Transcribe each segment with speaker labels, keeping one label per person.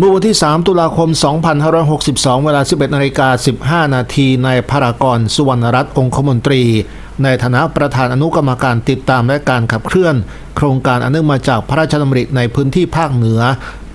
Speaker 1: เมื่อวันที่ 3 ตุลาคม 2562 เวลา 11นาฬิกา15 นาทีในายพารากรสุวรรณรัตน์องคมนตรี ในฐานะประธานอนุกรรมการติดตามและการขับเคลื่อน โครงการอันเนื่องมาจากพระราชดำริในพื้นที่ภาคเหนือ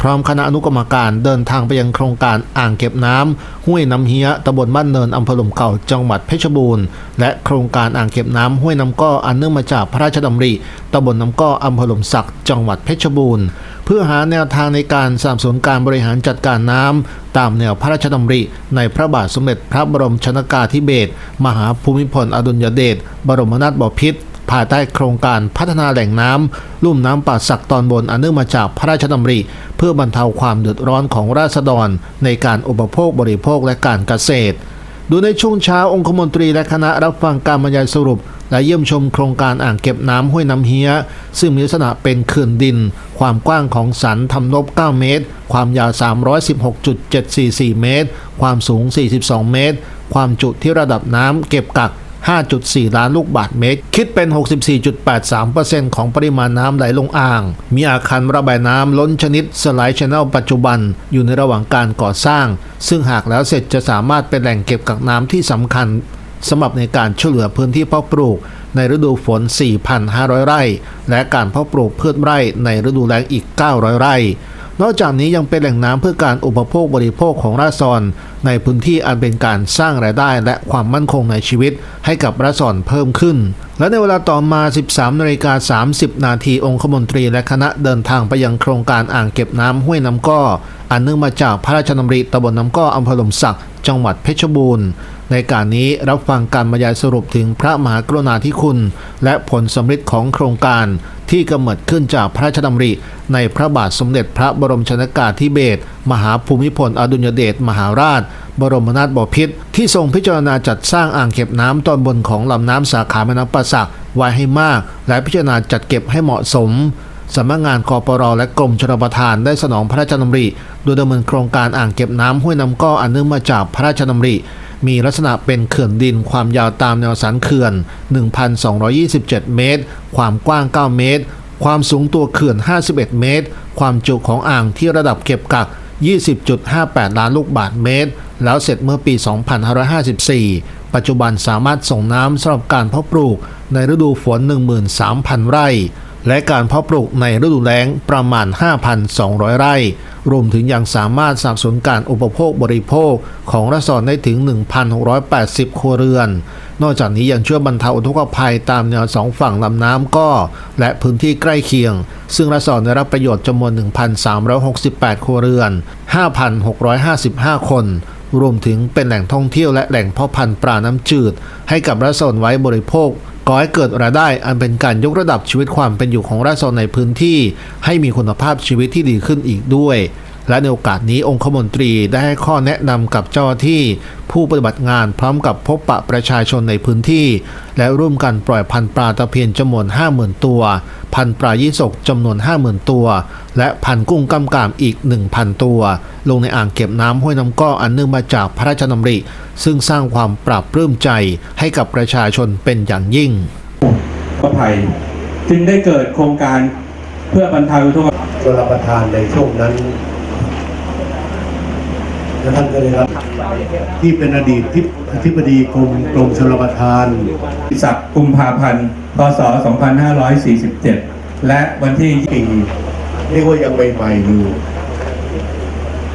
Speaker 1: พร้อมคณะอนุกรรมการเดินทางไปยังโครงการอ่างเก็บน้ำห้วยน้ำเฮียตำบลบ้านเนินอำเภอหลมเก่าจังหวัดเพชรบูรณ์ และโครงการอ่างเก็บน้ำห้วยน้ำก้ออันเนื่องมาจากพระราชดำริตำบลน้ำก้ออำเภอหลมสักจังหวัดเพชรบูรณ์ เพื่อหาแนวทางในการสนับสนุนการบริหารจัดการน้ำ ตามแนวพระราชดำริ ในพระบาทสมเด็จพระบรมชนากาธิเบศรมหาภูมิพลอดุลยเดชบรมนาถบพิตรภายใต้โครงการพัฒนาแหล่งน้ำลุ่มน้ำป่าสักตอนบนอันเนื่องมาจากพระราชดำริ เพื่อบรรเทาความเดือดร้อนของราษฎร ในการอุปโภคบริโภคและการเกษตรดยในช่วงเช้าองคมนตรีและคณะรับฟังการบรรยายสรุป และเยี่ยมชมโครงการอ่างเก็บน้ำห้วยน้ำเฮีย ซึ่งมีลักษณะเป็นเขื่อนดิน ความกว้างของสันทำนบ 9 เมตร ความยาว 316.744 เมตร ความสูง 42 เมตร ความจุที่ระดับน้ำเก็บกัก 5.4 ล้านลูกบาทเมตร คิดเป็น 64.83%ของปริมาณน้ำไหลลงอ่าง มีอาคารระบายน้ำล้นชนิดสไลด์ชแนลปัจจุบัน อยู่ในระหว่างการก่อสร้าง ซึ่งหากแล้วเสร็จจะสามารถเป็นแหล่งเก็บกักน้ำที่สำคัญ สำหรับในการช่วยเหลือพื้นที่เพาะปลูก ในฤดูฝน 4,500 ไร่ และการเพาะปลูกพืชไร่ในฤดูแล้งอีก 900 ไร่ นอกจากนี้ยังเป็นแหล่งน้ำเพื่อการอุปโภคบริโภคของราษฎรในพื้นที่อันเป็นการสร้างรายได้และความมั่นคงในชีวิตให้กับราษฎรเพิ่มขึ้น และในเวลาต่อมา 13นาฬิกา30 นาทีองคมนตรีและคณะเดินทางไปยังโครงการอ่างเก็บน้ำห้วยน้ำก้อ อันเนื่องมาจากพระราชดำริตำบลน้ำก้ออำเภอหลมสักจังหวัดเพชรบูรณ์ในการนี้รับฟังการบรรยายสรุปถึงพระมหากรุณาธิคุณ และผลสำเร็จของโครงการ ที่กำเนิดขึ้นจากพระราชดำริ ในพระบาทสมเด็จพระบรมชนากาธิเบศรมหาภูมิพลอดุลยเดชมหาราช บรมนาถบพิตรที่ทรงพิจารณาจัดสร้างอ่างเก็บน้ำตอนบนของลำน้ำสาขาแม่น้ำประสักไว้ให้มาก และพิจารณาจัดเก็บให้เหมาะสมสำนักงานกปรและกรมชลประทานได้สนองพระราชดำริ โดยดำเนินโครงการอ่างเก็บน้ำห้วยน้ำก้ออันเนื่องมาจากพระราชดำริ มีลักษณะเป็นเขื่อนดินความยาวตามแนวสันเขื่อน 1,227 เมตร ความกว้าง 9 เมตร ความสูงตัวเขื่อน 51 เมตร ความจุของอ่างที่ระดับเก็บกัก 20.58 ล้านลูกบาทเมตร แล้วเสร็จเมื่อปี 2554 ปัจจุบันสามารถส่งน้ำสำหรับการเพาะปลูกในฤดูฝน 13,000 ไร่ และการเพาะปลูกในฤดูแล้งประมาณ 5,200 ไร่ รวมถึงยังสามารถสนับสนุนการอุปโภคบริโภคของรัษฎรได้ถึง 1,680 ครัวเรือน นอกจากนี้ยังช่วยบรรเทาอุทกภัยตามแนวสองฝั่งลำน้ำก้อและพื้นที่ใกล้เคียง ซึ่งรัษฎรได้รับประโยชน์จำนวน 1,368 ครัวเรือน 5,655 คนรวมถึงเป็นแหล่งท่องเที่ยวและแหล่งเพาะพันธุ์ปลาน้ำจืด ให้กับรัษฎรไว้บริโภค ก่อให้เกิดรายได้อันเป็นการยกระดับชีวิตความเป็นอยู่ของราษฎรในพื้นที่ ให้มีคุณภาพชีวิตที่ดีขึ้นอีกด้วย และในโอกาสนี้องคมนตรีได้ให้ข้อแนะนำกับเจ้าหน้าที่ผู้ปฏิบัติงานพร้อมกับพบปะประชาชนในพื้นที่ และร่วมกันปล่อยพันธุ์ปลาตะเพียนจำนวน 50,000 ตัว พันธุ์ปลายี่สกจำนวน 50,000 ตัว และพันธุ์กุ้งกำกามอีก 1,000 ตัว ลงในอ่างเก็บน้ำห้วยน้ำก้ออันเนื่องมาจากพระราชดำริ ซึ่งสร้างความปราบปลื้มใจให้กับประชาชนเป็นอย่างยิ่ง
Speaker 2: อุทกภัยจึงได้เกิดโครงการเพื่อบรรเทาอุทกภัย
Speaker 3: ชลประทานในช่วงนั้น และท่านก็ได้รับที่เป็นอดีตที่อธิบดีกรมกรมชลประทาน
Speaker 2: ศักดิ์กุมภาพันธ์พศ 2547 และวันที่
Speaker 3: ปีเรียกว่ายังใหม่ๆอยู่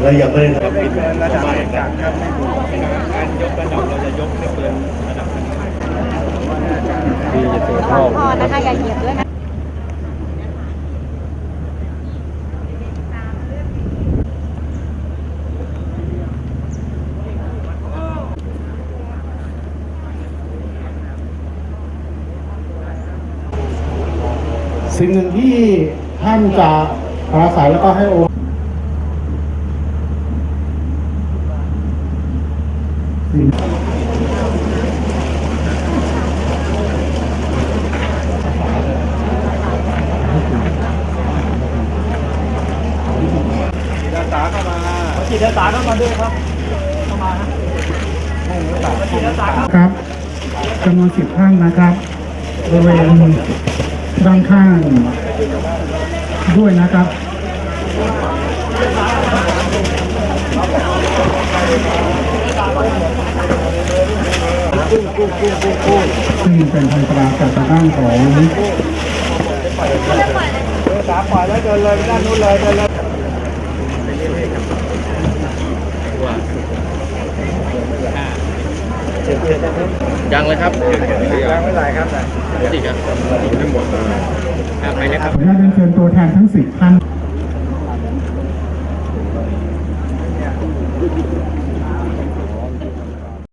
Speaker 3: และยังไม่ได้ท
Speaker 4: พอนะคะอย่าเหยียบด้วยนะ
Speaker 5: สิ่งหนึ่งที่ท่านจะปราศัยแล้วก็ให้โอสิ่งครับจำนวนสิบท่านนะครับบริเวณ ด้านข้างด้วยนะครับซึ่งเป็นพันตราจากทางด้านของเสามปล่อ
Speaker 6: ย
Speaker 5: แล้วเดินเลยด้านนู้นเลยเดินเลยตัว
Speaker 6: งเลยครับยังไม่ไหลครับอีกครับ
Speaker 5: ขออนุญาตเรียนเชิญตัวแทนทั้งสิบท่าน